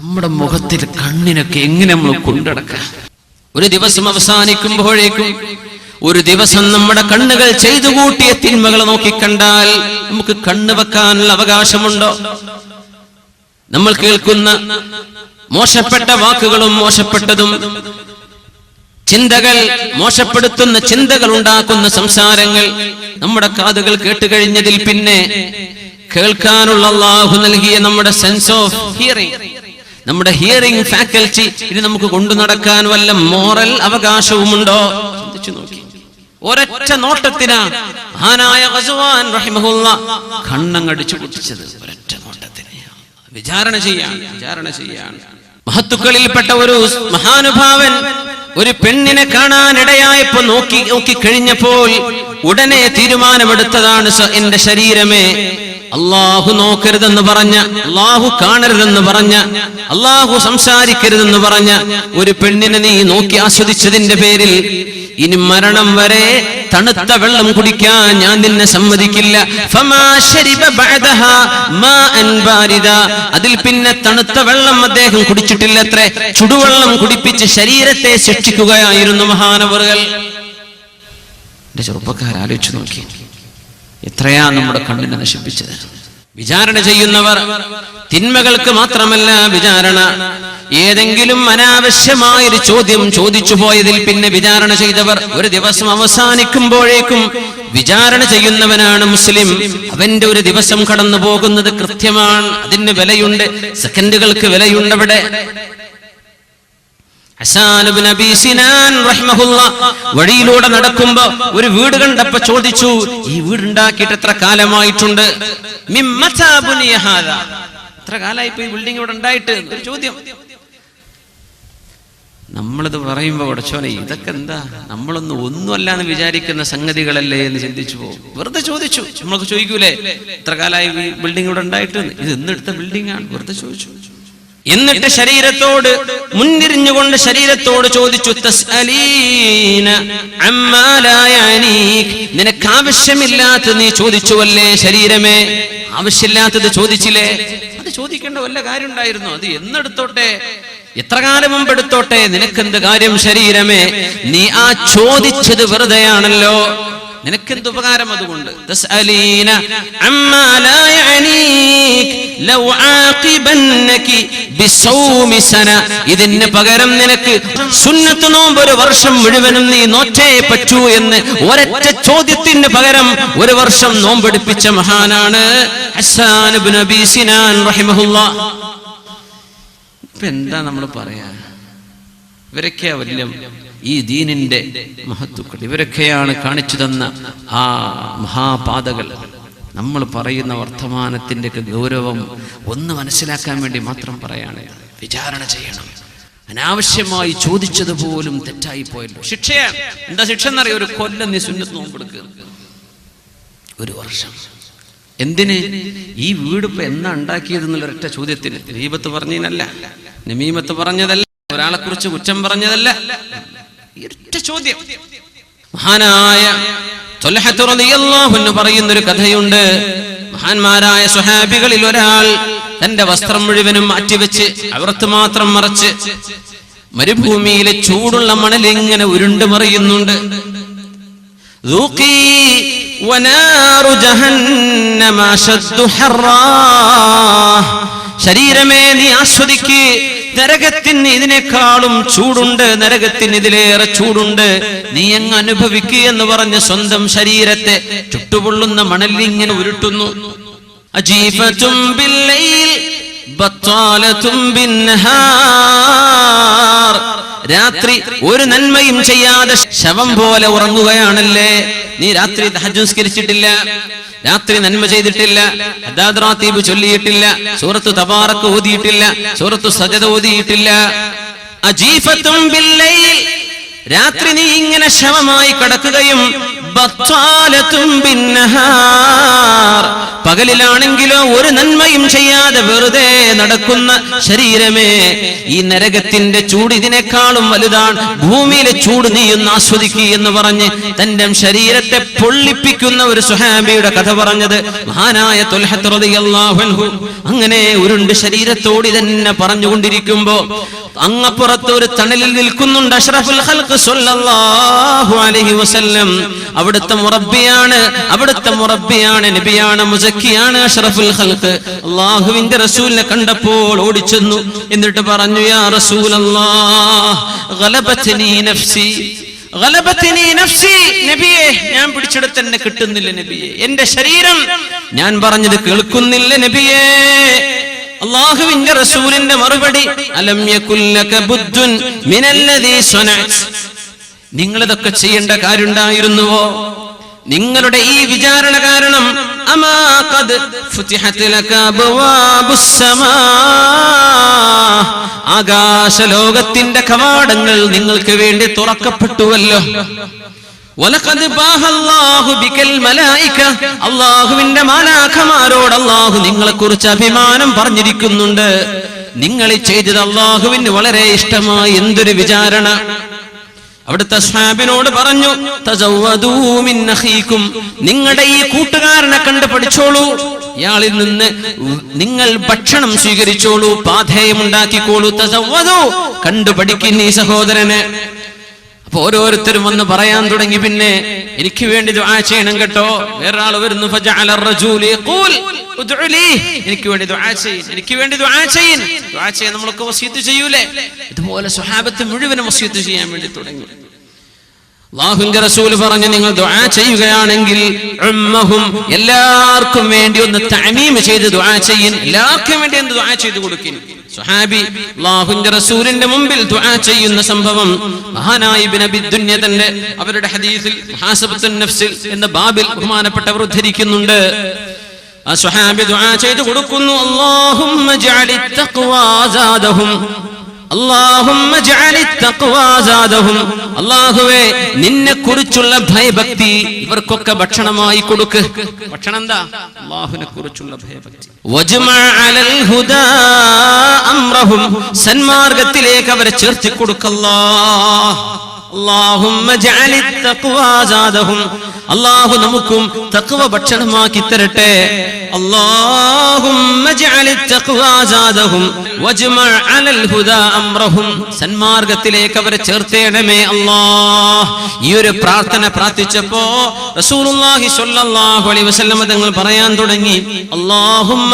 നമ്മുടെ മുഖത്തിൽ കണ്ണിനൊക്കെ എങ്ങനെ നമ്മൾ കൊണ്ടടക്കാം? ഒരു ദിവസം അവസാനിക്കുമ്പോഴേക്കും ഒരു ദിവസം നമ്മുടെ കണ്ണുകൾ ചെയ്തു കൂട്ടിയ തിന്മകൾ നോക്കിക്കണ്ടാൽ നമുക്ക് കണ്ണു വെക്കാനുള്ള അവകാശമുണ്ടോ? നമ്മൾ കേൾക്കുന്ന മോശപ്പെട്ട വാക്കുകളും മോശപ്പെട്ടതും ചിന്തകൾ മോശപ്പെടുത്തുന്ന ചിന്തകൾ ഉണ്ടാക്കുന്ന സംസാരങ്ങൾ നമ്മുടെ കാതുകൾ കേട്ടുകഴിഞ്ഞതിൽ പിന്നെ കേൾക്കാനുള്ള അള്ളാഹു നൽകിയ നമ്മുടെ സെൻസ് ഓഫ് ഹിയറിംഗ് നമ്മുടെ ഹിയറിംഗ് ഫാക്കൽറ്റി ഇനി നമുക്ക് കൊണ്ടു നടക്കാൻ വല്ല മോറൽ അവകാശവുമുണ്ടോ? ചിന്തിച്ചു നോക്കി. ഒരൊറ്റ നോട്ടത്തിനാ മഹാനായ ഖസ്വാൻ കണ്ണങ്ങടിച്ചു പൊട്ടിച്ചത്. ഒരൊറ്റ നോട്ടത്തിന്. വിചാരണ ചെയ്യാൻ വിചാരണ ചെയ്യാൻ. മഹത്തുക്കളിൽപ്പെട്ട ഒരു മഹാനുഭാവൻ ഒരു പെണ്ണിനെ കാണാനിടയായപ്പോ നോക്കി നോക്കി കഴിഞ്ഞപ്പോൾ ഉടനെ തീരുമാനമെടുത്തതാണ് എന്റെ ശരീരമേ. അള്ളാഹു നോക്കരുതെന്ന് പറഞ്ഞ അള്ളാഹു കാണരുതെന്ന് പറഞ്ഞ അള്ളാഹു സംസാരിക്കരുതെന്ന് പറഞ്ഞ ഒരു പെണ്ണിനെ നീ നോക്കി ആസ്വദിച്ചതിന്റെ പേരിൽ ഇനി മരണം വരെ തണുത്ത വെള്ളം കുടിക്കാൻ ഞാൻ നിന്നെ സമ്മതിക്കില്ല. അതിൽ പിന്നെ തണുത്ത വെള്ളം അദ്ദേഹം കുടിച്ചിട്ടില്ലത്രേ. ചുടുവെള്ളം കുടിപ്പിച്ച് ശരീരത്തെ ശിക്ഷിക്കുകയായിരുന്നു മഹാനവറുകൾ. എന്റെ ചെറുപ്പക്കാർ ആലോചിച്ചു എത്രയാ നമ്മുടെ കണ്ണിനെ നശിപ്പിച്ചത്? വിചാരണ ചെയ്യുന്നവർ തിന്മകൾക്ക് മാത്രമല്ല വിചാരണ. ഏതെങ്കിലും അനാവശ്യമായൊരു ചോദ്യം ചോദിച്ചു പോയതിൽ പിന്നെ വിചാരണ ചെയ്തവർ ഒരു ദിവസം അവസാനിക്കുമ്പോഴേക്കും വിചാരണ ചെയ്യുന്നവനാണ് മുസ്ലിം. അവന്റെ ഒരു ദിവസം കടന്നു പോകുന്നത് കൃത്യമാണ്. അതിന് വിലയുണ്ട്. സെക്കൻഡുകൾക്ക് വിലയുണ്ട് വഴിയിലൂടെ നടക്കുമ്പോ ഒരു വീട് കണ്ടപ്പോ ചോദിച്ചു ഈ വീട് ഉണ്ടാക്കിയിട്ട് എത്ര കാലമായിട്ടുണ്ട്? എത്ര കാലമായി പോയി ഈ ബിൽഡിംഗ് ഇവിടെ ഉണ്ടായിട്ട്? ഒരു ചോദ്യം. നമ്മളിത് പറയുമ്പോ ഉടച്ചോനെ ഇതൊക്കെ എന്താ? നമ്മളൊന്നും ഒന്നുമല്ല എന്ന് വിചാരിക്കുന്ന സംഗതികളല്ലേ? എന്ന് ചിന്തിച്ചു പോകും. വെറുതെ ചോദിച്ചു. നമ്മൾക്ക് ചോദിക്കൂലേ ഇത്ര കാലമായി ബിൽഡിംഗ് ഇവിടെ ഉണ്ടായിട്ട്? ഇത് എന്നെടുത്ത ബിൽഡിംഗ് ആണ്. വെറുതെ ചോദിച്ചു. എന്നിട്ട് ശരീരത്തോട് മുൻതിരിഞ്ഞുകൊണ്ട് ശരീരത്തോട് ചോദിച്ചു "തസ്അലീന അമ്മാ ലാ നിനക്ക് ആവശ്യമില്ലാത്തത് നീ ചോദിച്ചുവല്ലേ ശരീരമേ? ആവശ്യമില്ലാത്തത് ചോദിച്ചില്ലേ? അത് ചോദിക്കേണ്ട വല്ല കാര്യം ഉണ്ടായിരുന്നു അത് എന്നെടുത്തോട്ടെ. എത്ര കാലം മുമ്പ് എടുത്തോട്ടെ? നിനക്കെന്ത് കാര്യം ശരീരമേ? നീ ആ ചോദിച്ചത് വെറുതെയാണല്ലോ. നിനക്കെന്ത് ഉപകാരം അതുകൊണ്ട്? ഇതിന് പകരം നിനക്ക് സുന്നത്ത് നോമ്പ് ഒരു വർഷം മുഴുവനും നീ നോറ്റേ പറ്റൂ എന്ന് ഒരൊറ്റ ചോദ്യത്തിന് പകരം ഒരു വർഷം നോമ്പെടുപ്പിച്ച മഹാനാണ് ഹസാൻ സിനാൻ ഇപ്പൊ എന്താ നമ്മൾ പറയാ? ഇവരൊക്കെയാ വല്യം. ഈ ദീനിന്റെ മഹത്വക്കൾ. ഇവരൊക്കെയാണ് കാണിച്ചു തന്ന ആ മഹാപാതകൾ. നമ്മൾ പറയുന്ന വർത്തമാനത്തിന്റെ ഒക്കെ ഗൗരവം ഒന്ന് മനസ്സിലാക്കാൻ വേണ്ടി മാത്രം പറയാണ്. വിചാരണ ചെയ്യണം. അനാവശ്യമായി ചോദിച്ചത് പോലും തെറ്റായി പോയല്ലോ. ശിക്ഷയാണ് എന്താ ശിക്ഷ എന്നറിയ? ഒരു കൊല്ലം നീ സുന്നത്ത് നോമ്പെടുക്കുക ഒരു വർഷം. എന്തിന്? ഈ വീട് ഇപ്പൊ എന്നാ ഉണ്ടാക്കിയത് എന്നുള്ള ഒരൊറ്റ ചോദ്യത്തിന്. ദീപത്ത് പറഞ്ഞതിനല്ല. നിമീമത്ത് പറഞ്ഞതല്ല. ഒരാളെ കുറിച്ച് കുറ്റം പറഞ്ഞതല്ല. ചോദ്യം. മഹാനായ പറയുന്ന ഒരു കഥയുണ്ട്. മഹാന്മാരായ സുഹാബികളിൽ ഒരാൾ തന്റെ വസ്ത്രം മുഴുവനും മാറ്റിവെച്ച് അവർത്ത് മാത്രം മറച്ച് മരുഭൂമിയിലെ ചൂടുള്ള മണൽ ഇങ്ങനെ ഉരുണ്ട് മറിയുന്നുണ്ട്. ശരീരമേ നീ ആസ്വദിക്ക്. നരകത്തിന് ഇതിനേക്കാളും ചൂടുണ്ട് നരകത്തിന് ഇതിലേറെ ചൂടുണ്ട്. നീ അങ്ങ് അനുഭവിക്കുക എന്ന് പറഞ്ഞ സ്വന്തം ശരീരത്തെ ചുട്ടുപൊള്ളുന്ന മണലിൽ ഇങ്ങനെ ഉരുട്ടുന്നു. അജീഫത്തും രാത്രി ഒരു നന്മയും ചെയ്യാതെ ശവം പോലെ ഉറങ്ങുകയാണല്ലേ? നീ രാത്രി തഹജുസ്കരിച്ചിട്ടില്ല രാത്രി നന്മ ചെയ്തിട്ടില്ല അദാദ്രാത്തീബ് ചൊല്ലിയിട്ടില്ല സൂറത്ത് തബാറക്ക് ഓതിയിട്ടില്ല സൂറത്ത് സജദ ഓതിയിട്ടില്ല അജീഫത്തും രാത്രി നീ ഇങ്ങനെ ശവമായി കിടക്കുകയും പകലിലാണെങ്കിലോ ഒരു നന്മയും ചെയ്യാതെ വെറുതെ നടക്കുന്ന ശരീരമേ ഈ നരകത്തിന്റെ ചൂട് ഇതിനേക്കാളും വലുതാണ്. ഭൂമിയിലെ ചൂട് നീ ഒന്ന് ആസ്വദിക്കുക എന്ന് പറഞ്ഞ് തന്റെ ശരീരത്തെ പൊള്ളിപ്പിക്കുന്ന ഒരു സുഹാബിയുടെ കഥ പറഞ്ഞത് മഹാനായ അങ്ങനെ ഉരുണ്ട് ശരീരത്തോട് തന്നെ പറഞ്ഞുകൊണ്ടിരിക്കുമ്പോ അങ്ങപ്പുറത്ത് ഒരു തണലിൽ നിൽക്കുന്നുണ്ട് അഷ്റഫുൽ ഹൽക്ക് സ്വല്ലല്ലാഹു അലൈഹി വസല്ലം. അവിടുത്തെ മുറബ്ബിയാണ് അവിടുത്തെ മുറബ്ബിയാണ് നബിയാണ് മുസക്കിയാണ് അഷ്റഫുൽ ഹൽക്ക് അള്ളാഹുവിന്റെ റസൂലിനെ കണ്ടപ്പോൾ ഓടിച്ചെന്നു. എന്നിട്ട് പറഞ്ഞു യാ റസൂലല്ലാഹ് ഗലബത്നി നഫ്സി ഞാൻ പിടിച്ചെടുത്ത് എന്നെ കിട്ടുന്നില്ല നബിയെ. എന്റെ ശരീരം ഞാൻ പറഞ്ഞത് കേൾക്കുന്നില്ല നബിയേ. അള്ളാഹുവിന്റെ റസൂലിന്റെ മറുപടി നിങ്ങൾ ഇതൊക്കെ ചെയ്യേണ്ട കാര്യണ്ടായിരുന്നുവോ നിങ്ങളുടെ ഈ വിചാരണ കാരണം ആകാശലോകത്തിന്റെ കവാടങ്ങൾ നിങ്ങൾക്ക് വേണ്ടി തുറക്കപ്പെട്ടുവല്ലോ. അല്ലാഹുവിന്റെ മാലാഖമാരോട് അള്ളാഹു നിങ്ങളെ കുറിച്ച് അഭിമാനം പറഞ്ഞിരിക്കുന്നുണ്ട്. നിങ്ങൾ ചെയ്തത് അള്ളാഹുവിന് വളരെ ഇഷ്ടമായി എന്തൊരു വിചാരണ. അവിടുത്തെ സ്വാബിനോട് പറഞ്ഞു നിങ്ങളുടെ ഈ കൂട്ടുകാരനെ കണ്ട് പഠിച്ചോളൂ. ഇയാളിൽ നിന്ന് നിങ്ങൾ ഭക്ഷണം സ്വീകരിച്ചോളൂ പാധേയം ഉണ്ടാക്കിക്കോളൂ. കണ്ടു പഠിക്കുന്ന ഈ സഹോദരനെ. അപ്പൊ ഓരോരുത്തരും വന്ന് പറയാൻ തുടങ്ങി പിന്നെ എനിക്ക് വേണ്ടി ദുആ ചെയ്യണം കേട്ടോ. വേറൊരാൾ വരുന്നു എനിക്ക് വേണ്ടി ദുആ ചെയ്യൻ എനിക്ക് വേണ്ടി ദുആ ചെയ്യൻ ദുആ ചെയ്യാൻ നമ്മളൊക്കെ വസീത്ത് ചെയ്യൂലേ? ഇതുപോലെ സ്വഹാബത്ത് മുഴുവനും വസീത്ത് ചെയ്യാൻ വേണ്ടി തുടങ്ങി. അള്ളാഹുവിന്റെ റസൂൽ പറഞ്ഞു നിങ്ങൾ ദുആ ചെയ്യുകയാണെങ്കിൽ ഉമ്മഹും എല്ലാവർക്കും വേണ്ടി ഒന്ന് തഅമീം ചെയ്ത് ദുആ ചെയ്യിൻ എല്ലാവർക്കും വേണ്ടി ഒന്ന് ദുആ ചെയ്ത് കൊടുക്കിൻ. സുഹാബി അള്ളാഹുന്റെ റസൂലിന്റെ മുമ്പിൽ ദുആ ചെയ്യുന്ന സംഭവം മഹാനായ ഇബ്നു അബി ദുന്യ തന്നെ അവരുടെ ഹദീസിൽ ഹാസബത്തുൻ നഫ്സിൽ എന്ന ബാബിൽ ബഹുമാനപ്പെട്ടവർ ഉദ്ധരിക്കുന്നുണ്ട്. ആ സുഹാബി ദുആ ചെയ്ത് കൊടുക്കുന്നു അല്ലാഹുമ്മ ജഅലി തഖ്വ സാദഹും. അല്ലാഹുവേ നിന്നെ കുറിച്ചുള്ള ഭയഭക്തി ഇവർക്കൊക്കെ ഭക്ഷണമായി കൊടുക്ക്. ഭക്ഷണം എന്താ അല്ലാഹുവിനെ കുറിച്ചുള്ള ഭയഭക്തി സന്മാർഗത്തിലേക്ക് അവരെ ചേർത്തി കൊടുക്കല്ലാ അല്ലാഹു നമുക്കും തക്വ ഭക്ഷണമാക്കി തരട്ടെ. സന്മാർഗത്തിലേക്ക് അവരെ ചേർത്തേണമേ അല്ലാഹ്. ഈ ഒരു പ്രാർത്ഥന പ്രാർത്ഥിച്ചപ്പോ റസൂലുള്ളാഹി സ്വല്ലല്ലാഹു അലൈഹി തങ്ങൾ പറയാൻ തുടങ്ങി. അല്ലാഹുമ്മ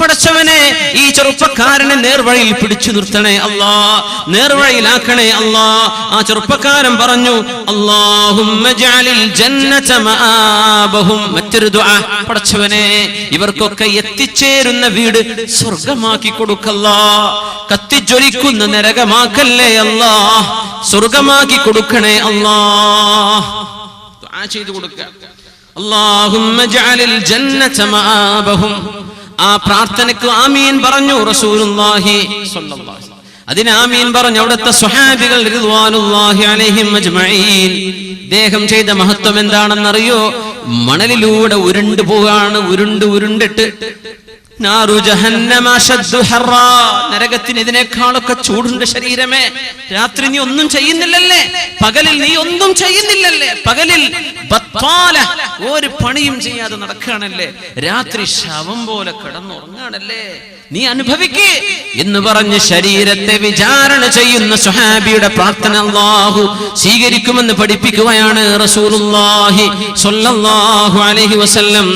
പടച്ചവനെ ഈ ചെറുപ്പക്കാരനെ നേർവഴിയിൽ പിടിച്ചു നിർത്തണേ അല്ലാ നേർവഴിയിലാക്കണേ അല്ലാ. ആ ചെറുപ്പക്കാരൻ പറഞ്ഞു അള്ളാഹും മറ്റൊരു പടച്ചവനെ ഇവർക്കൊക്കെ എത്തിച്ചേരുന്ന വീട് സ്വർഗമാക്കി കൊടുക്കല്ലാ. കത്തിജ്വലിക്കുന്ന നരകമാക്കല്ലേ അല്ലാ. സ്വർഗമാക്കി കൊടുക്കണേ അല്ലാ. ചെയ്തു കൊടുക്കുക അള്ളാഹും ആ പ്രാർത്ഥനക്ക് ആമീൻ പറഞ്ഞു റസൂലുള്ളാഹി അതിന് ആമീൻ പറഞ്ഞു അവിടുത്തെ സ്വഹാബികൾ ദേഹം ചെയ്ത മഹത്വം എന്താണെന്നറിയോ? മണലിലൂടെ ഉരുണ്ടു പോവാണ് ഉരുണ്ട് ഉരുണ്ടിട്ട്. നരകത്തിന് ഇതിനേക്കാളൊക്കെ ചൂടുണ്ട് ശരീരമേ. രാത്രി നീ ഒന്നും ചെയ്യുന്നില്ലല്ലേ? പകലിൽ നീ ഒന്നും ചെയ്യുന്നില്ലല്ലേ? പകലിൽ ഒരു പണിയും ചെയ്യാതെ നടക്കുകയാണല്ലേ? രാത്രി ശവം പോലെ കിടന്നുറങ്ങാണല്ലേ നീ അനുഭവിക്ക് എന്ന് പറഞ്ഞ് ശരീരത്തെ വിചാരണ ചെയ്യുന്ന സുഹാബിയുടെ പ്രാർത്ഥന അള്ളാഹു സ്വീകരിക്കുമെന്ന് പഠിപ്പിക്കുകയാണ് റസൂലുള്ളാഹി സ്വല്ലല്ലാഹു അലൈഹി വസല്ലം.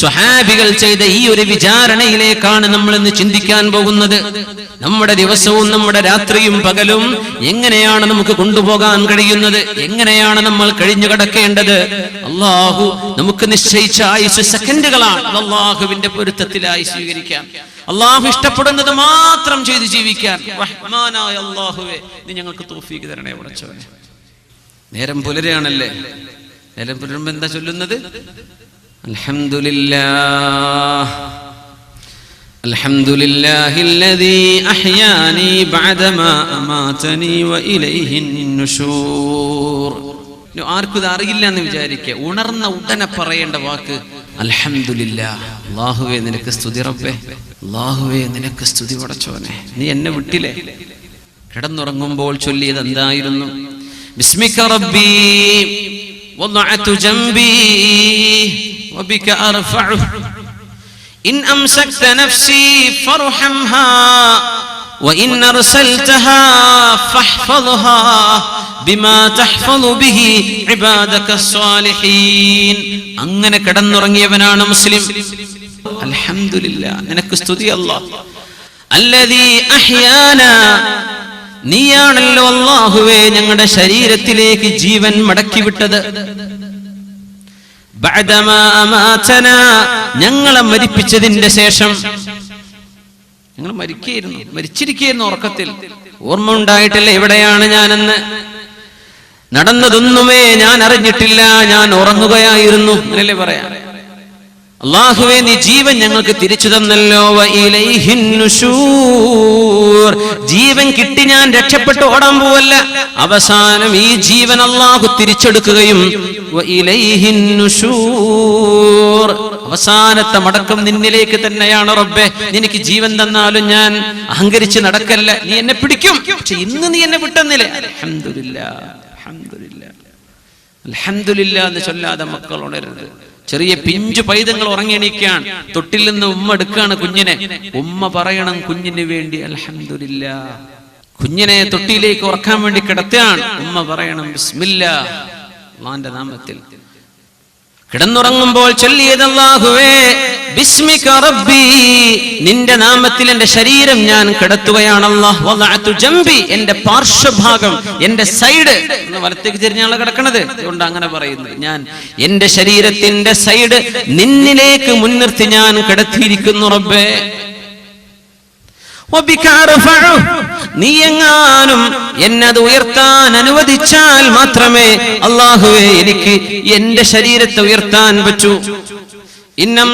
സുഹാബികൾ ചെയ്ത ഈ ഒരു വിചാരണയിലേക്കാണ് നമ്മൾ ഇന്ന് ചിന്തിക്കാൻ പോകുന്നത്. നമ്മുടെ ദിവസവും നമ്മുടെ രാത്രിയും പകലും എങ്ങനെയാണ് നമുക്ക് കൊണ്ടുപോകാൻ കഴിയുന്നത്? എങ്ങനെയാണ് നമ്മൾ കഴിഞ്ഞു കിടക്കേണ്ടത്? അള്ളാഹു നമുക്ക് നിശ്ചയിച്ച ആയുസ് സെക്കൻഡുകളാണ്. അള്ളാഹുവിന്റെ പൊരുത്തത്തിലായി സ്വീകരിക്കാം അള്ളാഹു ഇഷ്ടപ്പെടുന്നത് മാത്രം ചെയ്ത് ജീവിക്കാൻ. റഹ്മാനായ ഞങ്ങൾക്ക് തോഫീക്ക് തരണേ ഉടച്ചവനെ നേരം പുലരെയാണല്ലേ നേരം പുലരുമ്പോ എന്താ ചൊല്ലുന്നത്? അൽഹംദുലില്ലാഹ്. الحمد لله الذي أحياني بعدما أماتني وإليه النشور ഇനി ആർക്കും ഇത് അറിയില്ല എന്ന് വിചാരിക്കുക ഉണർന്ന ഉടനെ പറയേണ്ട വാക്ക് അൽഹംദുലില്ല അള്ളാഹുവേ നിനക്ക് സ്തുതി റബ്ബേ അള്ളാഹുവേ നിനക്ക് സ്തുതി പടച്ചോനെ നീ എന്നെ വിട്ടില്ലേ കിടന്നുറങ്ങുമ്പോൾ ചൊല്ലിയത് എന്തായിരുന്നു ബിസ്മിക റബ്ബി وضعت جنبي وبك أرفعه إن أمسكت نفسي فارحمها وإن أرسلتها فاحفظها بما تحفظ به عبادك الصالحين അങ്ങനെ കിടന്നുറങ്ങിയവനാണ് മുസ്ലിം അൽഹംദുലില്ലാ നിനക്ക് സ്തുതി അല്ലാഹ് അല്ലദീ അഹ്യാന നീയാണല്ലോ അല്ലാഹുവേ ഞങ്ങളുടെ ശരീരത്തിലേക്ക് ജീവൻ മടക്കി വിട്ടത് ബഅദമാ അമാതനാ ഞങ്ങളെ മരിപ്പിച്ചതിന്റെ ശേഷം ഞങ്ങൾ മരിക്കുന്നു മരിച്ചിരിക്കുന്നു ഉറക്കത്തിൽ. ഓർമ്മ ഉണ്ടായിട്ടില്ല എവിടെയാണ് ഞാനെന്ന്. നടന്നതൊന്നുമേ ഞാൻ അറിഞ്ഞിട്ടില്ല ഞാൻ ഉറങ്ങുകയായിരുന്നു എന്നല്ലേ പറയാം? അള്ളാഹുവേ നീ ജീവൻ ഞങ്ങൾക്ക് തിരിച്ചു തന്നല്ലോ. ജീവൻ കിട്ടി ഞാൻ രക്ഷപ്പെട്ട് ഓടാൻ പോവല്ല. അവസാനം ഈ ജീവൻ അള്ളാഹു തിരിച്ചെടുക്കുകയും. അവസാനത്തെ മടക്കം നിന്നിലേക്ക് തന്നെയാണ് റബ്ബെ. നിനക്ക് ജീവൻ തന്നാലും ഞാൻ അഹങ്കരിച്ച് നടക്കല്ല. നീ എന്നെ പിടിക്കും. പക്ഷെ ഇന്ന് നീ എന്നെ വിട്ടെന്നില്ലേ. അലഹമില്ല അലഹമില്ല എന്ന് ചൊല്ലാതെ മക്കൾ ഉണരരുത്. ചെറിയ പിഞ്ചു പൈതങ്ങൾ ഉറങ്ങി എണീക്കാൻ തൊട്ടിൽ നിന്ന് ഉമ്മ എടുക്കുകയാണ് കുഞ്ഞിനെ. ഉമ്മ പറയണം കുഞ്ഞിന് വേണ്ടി അലഹമില്ല കുഞ്ഞിനെ തൊട്ടിയിലേക്ക് ഉറക്കാൻ വേണ്ടി കിടത്തുകയാണ്. ഉമ്മ പറയണം ബിസ്മില്ല. അള്ളാന്റെ നാമത്തിൽ കിടന്നുറങ്ങുമ്പോൾ ചൊല്ലിയത് അല്ലാഹുവേ ബിസ്മിക റബ്ബി നിന്റെ നാമത്തിൽ എന്റെ ശരീരം ഞാൻ കിടത്തുകയാണല്ലോ ജംബി എന്റെ പാർശ്വഭാഗം എന്റെ സൈഡ്. വലത്തേക്ക് തിരിഞ്ഞാണ് കിടക്കണത്. അതുകൊണ്ട് അങ്ങനെ പറയുന്നത് ഞാൻ എന്റെ ശരീരത്തിന്റെ സൈഡ് നിന്നിലേക്ക് മുൻനിർത്തി ഞാൻ കിടത്തിയിരിക്കുന്നു റബ്ബേ. നീ എങ്ങാനും എന്നത് ഉയർത്താൻ അനുവദിച്ചാൽ മാത്രമേ അള്ളാഹുവെ എനിക്ക് എന്റെ ശരീരത്തെ ഉയർത്താൻ പറ്റൂ. ഇന്നം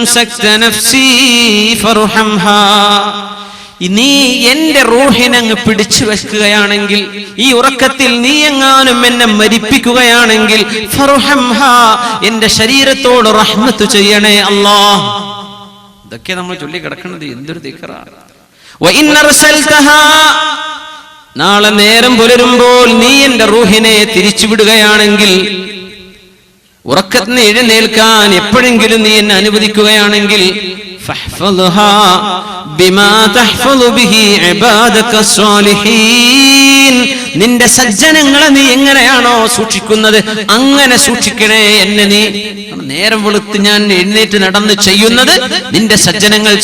നീ എന്റെ റോഹിനങ്ങ് പിടിച്ചു വെക്കുകയാണെങ്കിൽ ഈ ഉറക്കത്തിൽ നീ എങ്ങാനും എന്നെ മരിപ്പിക്കുകയാണെങ്കിൽ എന്റെ ശരീരത്തോട് റഹ്മത്ത് ചെയ്യണേ അല്ലാ ഇതൊക്കെ നമ്മൾ ചൊല്ലി കിടക്കുന്നത് എന്തൊരു തീക്കറാണ് നാളെ നേരം പുലരുമ്പോൾ നീ എന്റെ റൂഹിനെ തിരിച്ചുവിടുകയാണെങ്കിൽ ഉറക്കത്തിന് എഴുന്നേൽക്കാൻ എപ്പോഴെങ്കിലും നീ എന്നെ അനുവദിക്കുകയാണെങ്കിൽ നിന്റെ സജ്ജനങ്ങളെ നീ എങ്ങനെയാണോ സൂക്ഷിക്കുന്നത് അങ്ങനെ സൂക്ഷിക്കണേ എന്നെ നീ. നേരം വെളുത്ത് ഞാൻ എഴുന്നേറ്റ് നടന്ന് ചെയ്യുന്നത് നിന്റെ സജ്ജനങ്ങൾ